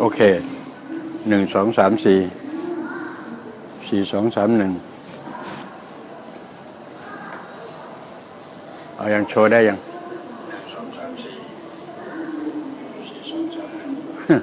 โอเคหนึ่งสองสามสี่สี่สองสามหนึ่งเอายังโชว์ได้ยังสองสามสี่สี่สองสามหนึ่ง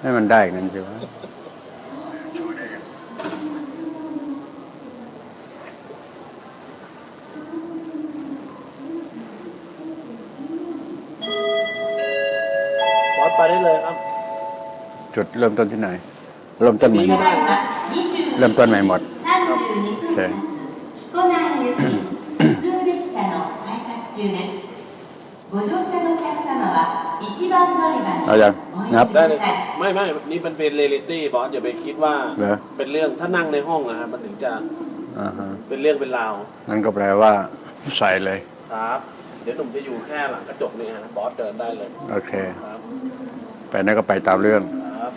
ให้มันได้กันใช่ไหม อไปได้เลยครับ จุดเริ่มต้นที่ไหน เริ่มต้นใหม่หมดเริ่มต้นใหม่หมดใช่เอาอย่างนับได้ไม่ไม่นี่มันเป็นเรลิตี้บอสอย่าไปคิดว่า เป็นเรื่องถ้านั่งในห้องนะครับมันถึงจะเป็นเรื่องเป็นราวนั่นก็แปลว่าใส่เลยครับ เดี๋ยวหนุ่มจะอยู่แค่หลังกระจกนี่ฮะบอสเดินได้เลยโอเค ครับไปนั่นก็ไปตามเรื่อง ครับ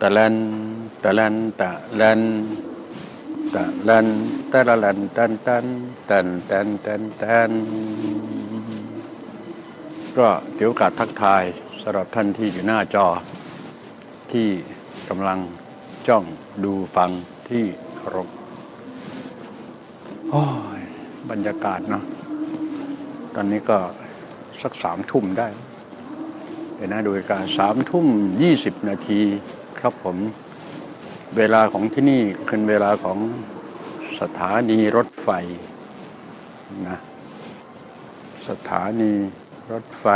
ตะแลนตะแลนตะแลนตะแลนตะละแลนตันตันตันตันตันตันก็เดี๋ยวโอกาสทักทายสำหรับท่านที่อยู่หน้าจอ ที่กำลังจ้องดูฟังที่เคารพโอ้ย บรรยากาศเนาะตอนนี้ก็สักสามทุ่มได้เดี๋ยนะดูการสามทุ่มยี่สิบนาทีครับผมเวลาของที่นี่คือเวลาของสถานีรถไฟนะสถานีรถไฟ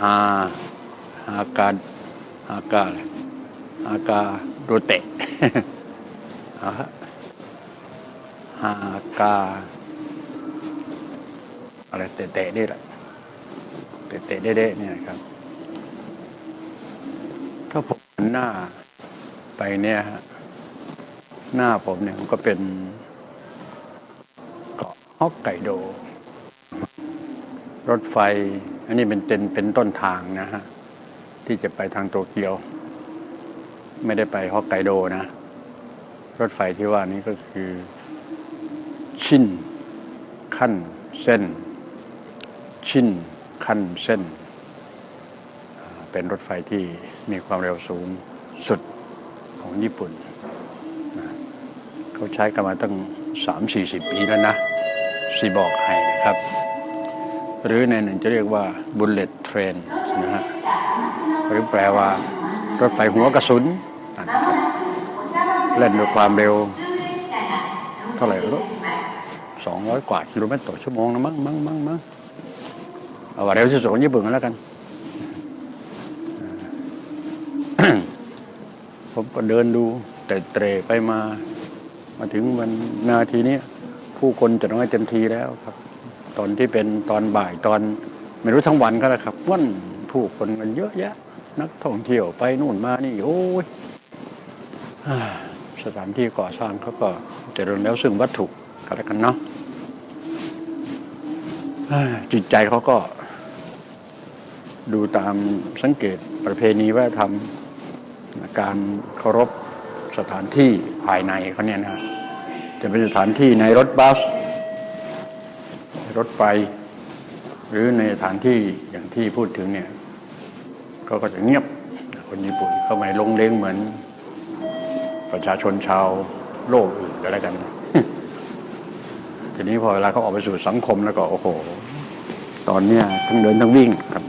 ฮาฮากาฮากาฮากาโดเตะ ฮะฮากา อะไรเตะๆนี่แหละเตะๆเด้ๆเนี่ยครับ ถ้าผมหนหน้าไปเนี่ยฮะหน้าผมเนี่ยก็เป็นเกาะฮอกไกโด รถไฟ อันนี้เป็นเป็นเป็นต้นทางนะฮะ ที่จะไปทางโตเกียว ไม่ได้ไปฮอกไกโดนะ รถไฟที่ว่านี้ก็คือ ชินขั้นเส้น ชินคันเส้น เป็นรถไฟที่มีความเร็วสูงสุดของญี่ปุ่นนะเขาใช้กันมาตั้ง 3-40 ปีแล้วนะซีบอกให้นะครับ หรือในหนึ่งจะเรียกว่า bullet train นะฮะหรือแปลว่ารถไฟหัวกระสุนนะเล่นด้วยความเร็วเท่าไหร่รถ 200 กว่ากิโลเมตรต่อชั่วโมงนะมั้งมั้งมั้งมั้งเอาว่าเร็วที่สุดของญี่ปุ่นกันแล้วกัน ผมก็เดินดูแต่เตรไปมา มาถึงวันนาทีนี้ผู้คนจะน้อยเต็มทีแล้วครับ ตอนที่เป็นตอนบ่ายตอน ไม่รู้ทั้งวันก็แล้วครับวันผู้คนกันเยอะแยะ นักท่องเที่ยวไปนู่นมานี่โอ้ยสถานที่ก่อสร้างเขาก็เจริญแล้วซึ่งวัตถุก็แล้วกันเนาะ จิตใจเขาก็ ดูตามสังเกตประเพณีวัฒนธรรม การเคารพสถานที่ภายในเขาเนี่ยนะจะเป็นสถานที่ในรถบัส รถไฟหรือในสถานที่อย่างที่พูดถึงเนี่ยก็ก็จะเงียบคนญี่ปุ่นเข้าไม่ลงเลงเหมือน ประชาชนชาวโลกอื่นก็แล้วกัน ทีนี้พอเวลาเขาออกไปสู่สังคมแล้วก็โอ้โห ตอนเนี้ยทั้งเดินทั้งวิ่งครับ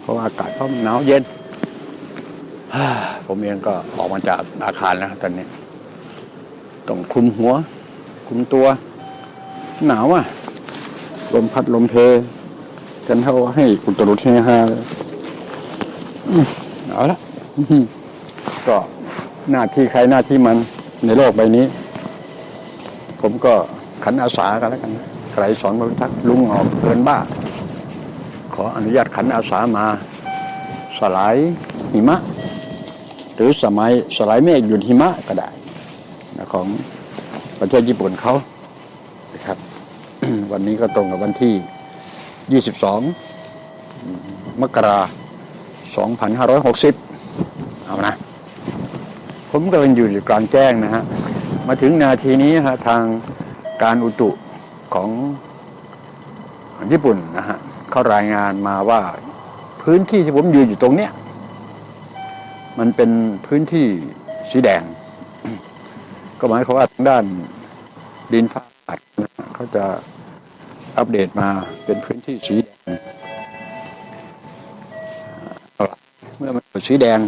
เพราะว่าอากาศเขาหนาวเย็นผมเองก็ออกมาจากอาคารแล้วตอนนี้ต้องคุมหัว คุมตัว หนาวอะลมพัดลมเพกันเท่าให้อุตรุดเฮฮาเลยอืมเอาละอื้อหือก็หน้าที่ใครหน้าที่มันในโลกใบนี้ ผมก็ ขันอาสากันแล้วกันใครสอนบริษัทลุงออกเกินบ้า ขออนุญาตขันอาสามา สลายหิมะ หรือสมัยสลายเมฆหยุดหิมะก็ได้นะของประเทศญี่ปุ่นเขานะครับ วันนี้ก็ตรงกับวันที่ 22 มกรา2560 เอานะ ผมกำลังอยู่กลางแจ้งนะฮะ มาถึงนาทีนี้ฮะทาง การอุตุของญี่ปุ่นนะฮะเขารายงานมาว่าพื้นที่ที่ผมยืนอยู่ตรงเนี้ยมันเป็นพื้นที่สีแดง ก็หมายความว่าทางด้านดินฟ้าอากาศเขาจะอัปเดตมาเป็นพื้นที่สีแดงเมื่อมันเป็นสีแดง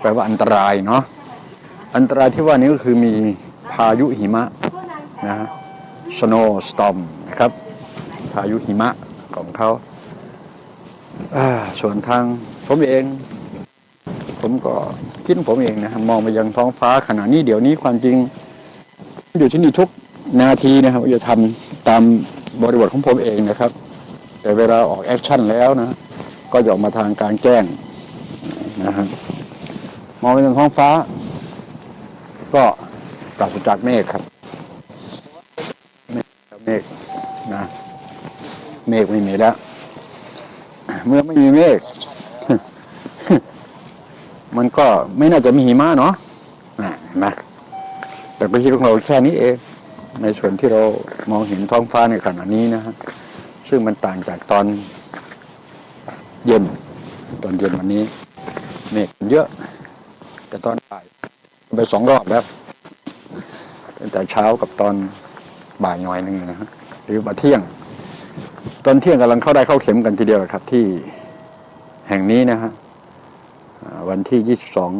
แปลว่าอันตรายเนาะอันตรายที่ว่านี้ก็คือมีพายุหิมะ นะฮะ snow storm นะครับพายุหิมะของเขาส่วนทางผมเอง ผมก็คิดผมเองนะมองไปยังท้องฟ้าขณะนี้เดี๋ยวนี้ความจริง อยู่ที่นี่ทุกนาทีนะครับจะทำตามบริบทของผมเองนะครับ แต่เวลาออกแอคชั่นแล้วนะ ก็จะออกมาทางการแจ้งนะฮะมองไปยังท้องฟ้า ก็ปราศจากเมฆครับ เมฆนะเมฆไม่มีแล้ว เมื่อไม่มีเมฆมันก็ไม่น่าจะมีหิมะเนาะนะนไหมแต่ก็คิดของเราแค่นี้เองในส่วนที่เรามองเห็นท้องฟ้าในขณะนี้นะฮะซึ่งมันต่างจากตอนเย็น ตอนเย็นวันนี้ เมฆเยอะ แต่ตอนบ่ายไปสองรอบแล้วตั้งแต่เช้ากับตอน บ่ายหน่อยหนึ่งนะฮะหรือมายเที่ยง ตอนเที่ยงกำลังเข้าได้เข้าเข็มกันทีเดียวครับ ที่แห่งนี้นะฮะวันที่22อง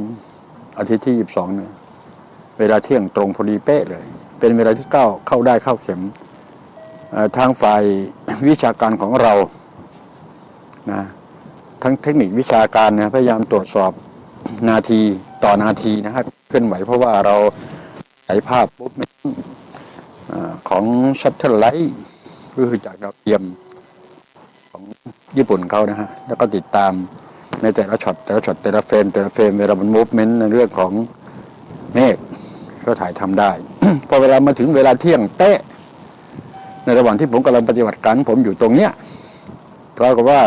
อาทิตย์ที่22เนี่ยเวลาเที่ยงตรงพอดีเป๊ะเลย เป็นเวลาที่เก้าเข้าได้เข้าเข็มทางฝ่ายวิชาการของเรานะทั้งเทคนิควิชาการนี่ยพยายามตรวจสอบนาทีต่อนาทีนะครับเคลื่อนไหวเพราะว่าเราฉายภาพปุ๊บ ของซัตเทอร์ไลท์ก็คือจากดาวเทียมของญี่ปุ่นเขานะฮะ แล้วก็ติดตามในแต่ละช็อตแต่ละช็อตแต่ละเฟรมแต่ละเฟรมเวลามันมูฟเมนต์ในเรื่องของเมฆก็ถ่ายทำได้ พอเวลามาถึงเวลาเที่ยงเป๊ะในระหว่างที่ผมกำลังปฏิบัติการผมอยู่ตรงเนี้ยปรากฏว่า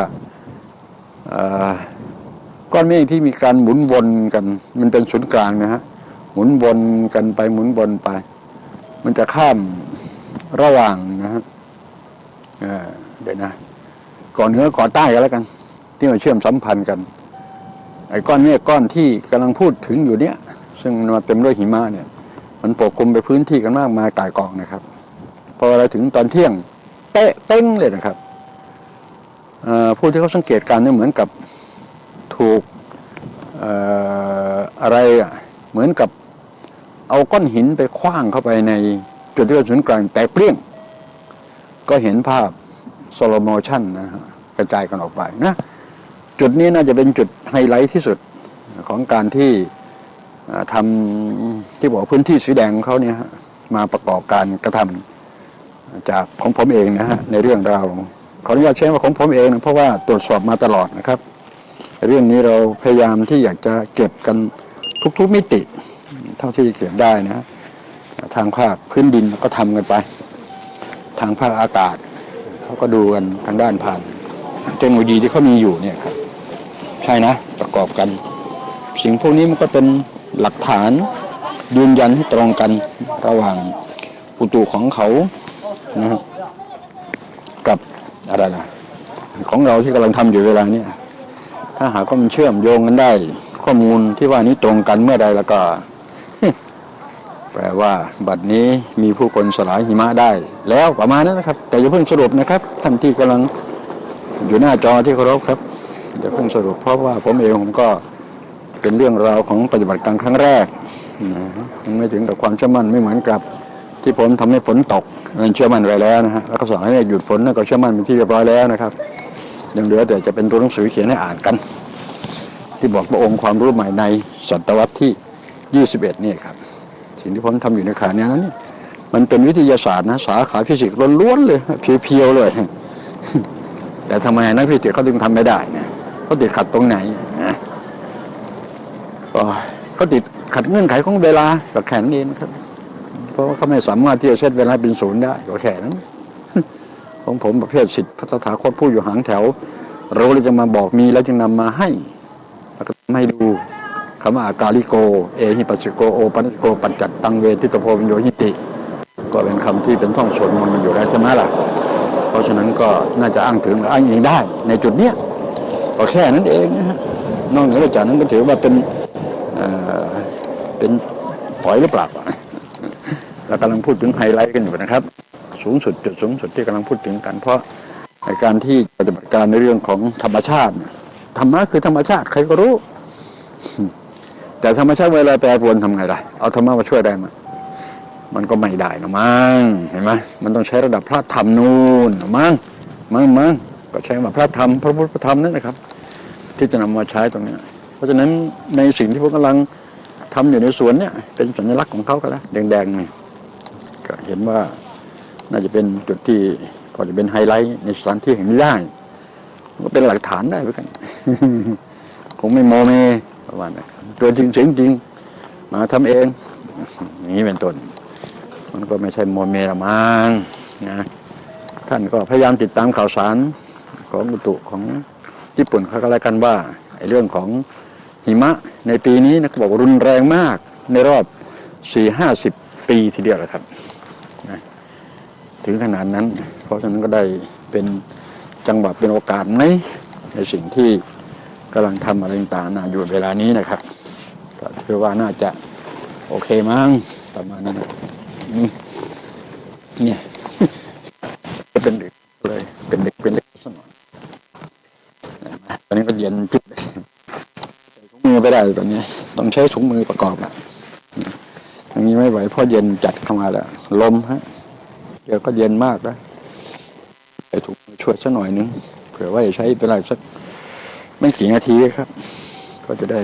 ก้อนเมฆที่มีการหมุนวนกัน มันเป็นศูนย์กลางนะฮะหมุนวนกันไปหมุนวนไป มันจะข้าม ระหว่างนะฮะเเดี๋ยวนะก่อนเหนือก่อนใต้กันแล้วกัน ที่มาเชื่อมสัมพันธ์กัน ไอ้ก้อนเมฆก้อนที่กำลังพูดถึงอยู่เนี้ยซึ่งมันมาเต็มด้วยหิมะเนี่ย มันปกคลุมไปพื้นที่กันมากมายกายกองนะครับ พอเราถึงตอนเที่ยงเป๊ะเป้งเลยนะครับผู้ที่เขาสังเกตการณ์เนี่ยเหมือนกับถูกเอ่ออะไรอะเหมือนกับเอาก้อนหินไปคว้างเข้าไปใน จุดที่เป็นศูนย์กลางแตกเปรี้ยง ก็เห็นภาพสโลโมชันนะฮะกระจายกันออกไปนะจุดนี้น่าจะเป็นจุดไฮไลท์ที่สุดของการที่ทำที่บอกพื้นที่สีแดงเขาเนี่ยมาประกอบการกระทำจากของผมเองนะฮะในเรื่องราวขออนุญาตใช้ว่าของผมเองนะเพราะว่าตรวจสอบมาตลอดนะครับ เรื่องนี้เราพยายามที่อยากจะเก็บกันทุกๆมิติ เท่าที่เก็บได้นะฮะ ทางภาคพื้นดินก็ทำกันไป ทางภาคอากาศเขาก็ดูกันทางด้านผ่านเทคโนโลยีที่เขามีอยู่เนี่ยครับ ใช่นะประกอบกัน สิ่งพวกนี้มันก็เป็นหลักฐานยืนยันที่ตรงกันระหว่างอุตุของเขานะฮะกับอะไรนะของเราที่กำลังทำอยู่เวลาเนี้ยถ้าหากว่ามันเชื่อมโยงกันได้ ข้อมูลที่ว่านี้ตรงกันเมื่อใดแล้วก็ แปลว่า บัดนี้มีผู้คนสลายหิมะได้ แล้วประมาณนั้นนะครับ แต่อย่าเพิ่งสรุปนะครับ ท่านที่กำลังอยู่หน้าจอที่เคารพครับอย่าเพิ่งสรุปเพราะว่าผมเองผมก็เป็นเรื่องราวของปฏิบัติการครั้งแรกนะไม่ถึงกับความเชื่อมั่นไม่เหมือนกับ ที่ผมทำให้ฝนตกมันเชื่อมั่นไว้แล้วนะฮะแล้วก็สั่งให้หยุดฝนก็เชื่อมั่นเป็นที่เรียบร้อยแล้วนะครับยังเหลือแต่จะเป็นตัวหนังสือเขียนให้อ่านกัน ที่บอกว่าองค์ความรู้ใหม่ในศตวรรษที่ 21 นี่ครับ สิ่งที่ผมทำอยู่ในขณะนี้นั้นเนี่ยมันเป็นวิทยาศาสตร์นะสาขาฟิสิกส์ล้วนๆเลยเพียวๆเลย แต่ทำไมนักฟิสิกส์เขาถึงทำไม่ได้นะเขาติดขัดตรงไหนนะเขาติดขัดเงื่อนไขของเวลาก็แค่นั้นเองครับ เพราะว่าเขาไม่สามารถที่จะเซตเวลาเป็นศูนย์ได้ก็แค่นั้นของผมประเภทสิทธิพัฒถาคตผู้อยู่หางแถวเราเลยจะมาบอกมีแล้วจึงนำมาให้แล้วก็ทำให้ดู คำว่าอากาลิโก เอหิปัสโกโอปันโกปัจจัตตังเวทิตโพวิญโยหิติ ก็เป็นคำที่เป็นท่องสวดมนต์มันอยู่แล้วใช่ไหมล่ะ เพราะฉะนั้นก็น่าจะอ้างถึงอ้างอิงได้ในจุดเนี้ยก็แค่นั้นเองนะฮะนอกเหนือจากนั้นก็ถือว่าเป็นเอ่อเป็นปอยหรือเปล่าเรากำลังพูดถึงไฮไลท์กันอยู่นะครับ สูงสุดจุดสูงสุดที่กำลังพูดถึงกัน เพราะในการที่ปฏิบัติการในเรื่องของธรรมชาติธรรมะคือธรรมชาติใครก็รู้ แต่ธรรมชาติเวลาแปรปรวนทำไงได้เอาธรรมะมาช่วยได้ไหมมันก็ไม่ได้นะมั้งเห็นไหมมันต้องใช้ระดับพระธรรมนูนนมั้งมั้งมั้งก็ใช้ว่าพระธรรมพระพุทธธรรมนั่นนะครับ ที่จะนำมาใช้ตรงนี้เพราะฉะนั้นในสิ่งที่พวกกำลังทำอยู่ในสวนเนี่ย เป็นสัญลักษณ์ของเขาก็แล้วแดงๆนี่ก็เห็นว่าน่าจะเป็นจุดที่พอจะเป็นไฮไลท์ในสถานที่แห่งนี้ได้ก็เป็นหลักฐานได้เหมือนกันคงไม่โมเม ประมาณนั้นครับตัวจริงเสียงจริงมาทำเองอย่างนี้เป็นต้นมันก็ไม่ใช่โมเมละมังนะท่านก็พยายามติดตามข่าวสารของอุตุของญี่ปุ่นเขาก็แล้วกันว่าไอ้เรื่องของหิมะในปีนี้นะบอกรุนแรงมากในรอบสี่ห้าสิบปีทีเดียวแหละครับนะถึงขนาดนั้น เพราะฉะนั้นก็ได้เป็นจังหวะเป็นโอกาสไหมในสิ่งที่ กำลังทำอะไรต่างๆนะอยู่เวลานี้นะครับก็ถือว่าน่าจะโอเคมั้งประมาณนั้นเนี่ยเป็นเด็กเลยเป็นเด็กเป็นเล็กสักหน่อนตอนนี้ก็เย็นจุดเลยใส่ถุงมือไปได้ตอนนี้ ต้องใช้ถุงมือประกอบอะอย่างนี้ไม่ไหวเพราะเย็นจัดเข้ามาแล้วลมฮะเดี๋ยวก็เย็นมากแล้วใส่ถุงมือช่วยสักหน่อยนึงเผื่อว่าจะใช้เวลาสัก ไม่กี่นาทีครับ ก็จะได้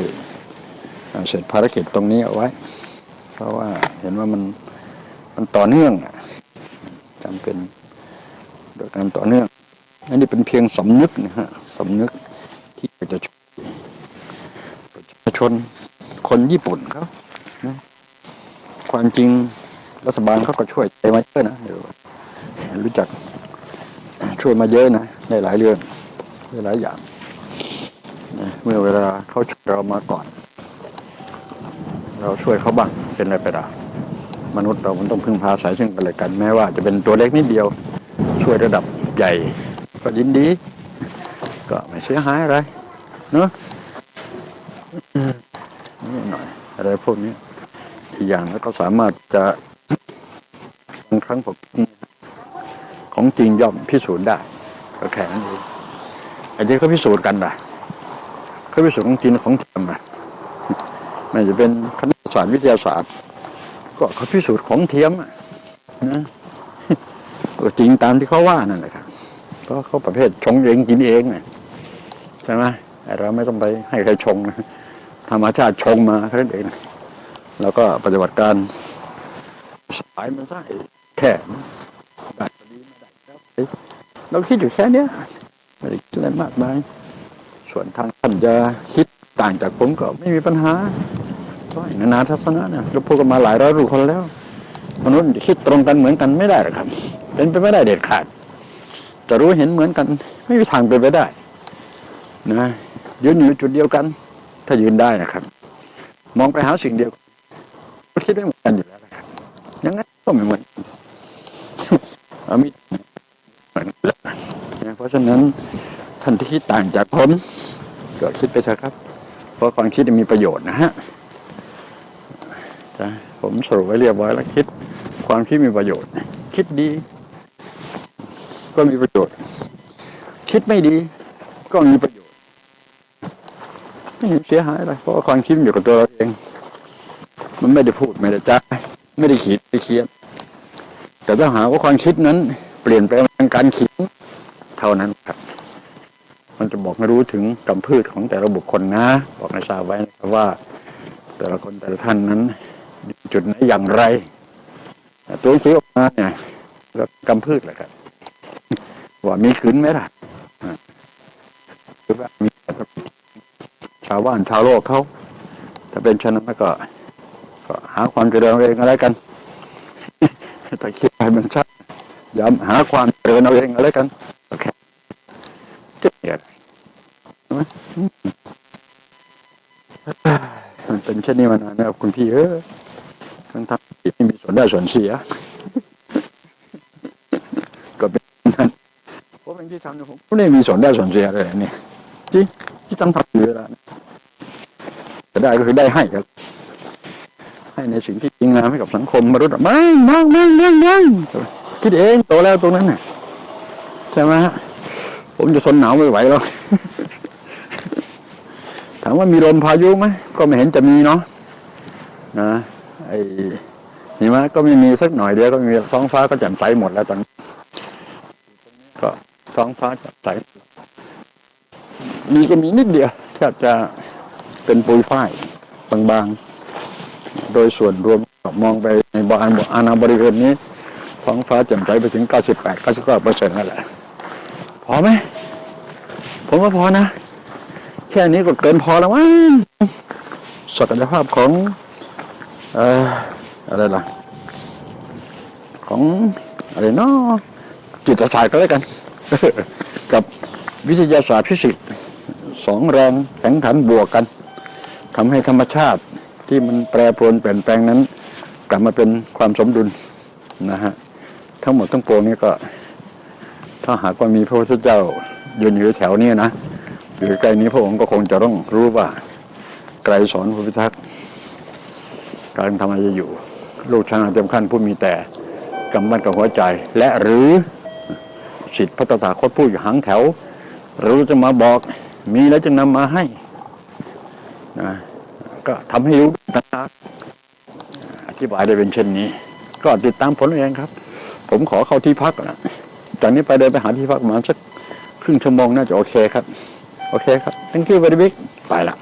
เสร็จภารกิจตรงนี้เอาไว้ เพราะว่าเห็นว่ามันมันต่อเนื่องอะจำเป็นโดยการต่อเนื่องอันนี้เป็นเพียงสำนึกนะฮะสำนึกที่จะช่วยประชาชนคนญี่ปุ่นเขานะความจริงรัฐบาลเขาก็ช่วยใจมาเยอะนะเดี๋ยวรู้จักช่วยมาเยอะนะในหลายเรื่องในหลายอย่าง เมื่อเวลาเขาช่วยเรามาก่อน เราช่วยเขาบ้างเป็นอะไรไปได้มนุษย์เรามันต้องพึ่งพาสายซึ่งกันและกันแม้ว่าจะเป็นตัวเล็กนิดเดียว ช่วยระดับใหญ่ ก็ยินดี ก็ไม่เสียหายอะไรเนาะนิดหน่อยอะไรพวกนี้อีกอย่างแล้วก็สามารถจะบางครั้งผมของจริงย่อมพิสูจน์ได้ ก็แค่นั้นเองไอ้ที่เขาพิสูจน์กันนะ เขาพิสูจน์ของจริงของเทียมนะไม่จะเป็นคณิตศาสตร์วิทยาศาสตร์ ก็เขาพิสูจน์ของเทียมนะก็จริงตามที่เขาว่านั่นแหละครับเพราะเขาประเภทชงเองกินเองนะใช่ไหมเราไม่ต้องไปให้ใครชงนะธรรมชาติชงมาแค่นั้นเองนะแล้วก็ปฏิบัติการสายมันใส่แค่ได้ดีไม่ได้ก็ไปเราคิดอยู่แค่นี้ไม่ได้คิดอะไรมากมาย ส่วนทางท่านจะคิดต่างจากผมก็ไม่มีปัญหาเพราะนานาทัศนะเนี่ยเราพูดกันมาหลายร้อยรูปคนแล้ว มนุษย์คิดตรงกันเหมือนกันไม่ได้หรอกครับ เป็นไปไม่ได้เด็ดขาดจะรู้เห็นเหมือนกัน ไม่มีทางเป็นไปได้ นะยืนอยู่จุดเดียวกัน ถ้ายืนได้นะครับ มองไปหาสิ่งเดียวก็คิดไม่เหมือนกันอยู่แล้วนะครับยังไงก็ไม่เหมือนเอามีเหมือนกันเพราะฉะนั้น ท่านที่คิดต่างจากผมก็คิดไปเถอะครับ เพราะความคิดมีประโยชน์นะฮะจ้ะผมสรุปไว้เรียบร้อยแล้วคิด ความคิดมีประโยชน์ คิดดี ก็มีประโยชน์ คิดไม่ดี ก็มีประโยชน์ ไม่เห็นเสียหายอะไรเพราะความคิดอยู่กับตัวเราเอง มันไม่ได้พูดไม่ได้จ้าไม่ได้ขีดไม่เขียนแต่ถ้าหาว่าความคิดนั้น เปลี่ยนแปลงการคิดเท่านั้นครับ มันจะบอกให้รู้ถึงกำพืชของแต่ละบุคคลนะ บอกให้ทราบไว้นะครับว่า แต่ละคนแต่ละท่านนั้น จุดไหนอย่างไร ตัวชี้ออกมาเนี่ยก็กำพืชแหละครับว่ามีขืนไหมล่ะหรือว่ามีชาวบ้านชาวโลกเขาถ้าเป็นเช่นนั้นก็ก็หาความเจริญเองอะไรกันแต่คิดไปมันชัดย้ำหาความเจริญเอาเองอะไรกัน อเคเจ็บเนี่ยใช่ไหมมันเป็นเช่นนี้มานานนะครับคุณพี่เออทั้งทำผิดไม่มีส่วนได้ส่วนเสีย ก็เป็นนั้นผมเองที่ทำเนี่ยผมไม่ได้มีส่วนได้ส่วนเสียเลยเนี่ยจริงที่ต้องทำอยู่เวลาเนี่ยจะได้ก็คือได้ให้ครับ ให้ในสิ่งที่ดีงามให้กับสังคมมนุษย์อะมั่งมั่งมั่งมั่งมั่งคิดเองโตแล้วตรงนั้นน่ะใช่ไหมฮะ จะทนหนาวไม่ไหวแล้วถามว่ามีลมพายุไหมก็ไม่เห็นจะมีเนาะนะไอ้หิมะก็ไม่มีสักหน่อยเดียวก็มีท้องฟ้าก็แจ่มใสหมดแล้วตอนนี้ก็ท้องฟ้าแจ่มใสมีก็มีนิดเดียวแทบจะเป็นปุยฝ้ายบางๆ โดยส่วนรวมมองไปในบานอาณาบริเวณนี้ท้องฟ้าแจ่มใสไปถึง 98 99เปอร์เซ็นต์นั่นแหละพอไหม ผมว่าพอนะ แค่นี้ก็เกินพอแล้วมั้งศักยภาพของเอ่ออะไรล่ะ ของอะไรเนาะจิตศาสตร์ก็แล้วกัน กับวิทยาศาสตร์ฟิสิกส์สองแรงแข่งขันบวกกันทำให้ธรรมชาติที่มันแปรปรวนเปลี่ยนแปลงนั้น กลับมาเป็นความสมดุลนะฮะทั้งหมดทั้งปวงนี้ก็ ถ้าหากว่ามีพระพุทธเจ้า ยืนอยู่แถวนี้นะอยู่ใกล้นี้พระองค์ก็คงจะต้องรู้ว่า ไกลสอนพระพิทักษ์การทำอะไรอยู่ ลูกช้างอาจำขั้นผู้มีแต่กำบันกับหัวใจ และหรือสิทธิพระตถาคตผู้อยู่หางแถวหรือจะมาบอกมีแล้วจึงนำมาให้นะก็ทำให้รู้นะครับอธิบายได้เป็นเช่นนี้ ก็ติดตามผลเองครับ ผมขอเข้าที่พักนะจากนี้ไปเดินไปหาที่พักมาสัก ครึ่งชั่วโมงน่าจะโอเคครับ โอเคครับ thank you very big ไปละ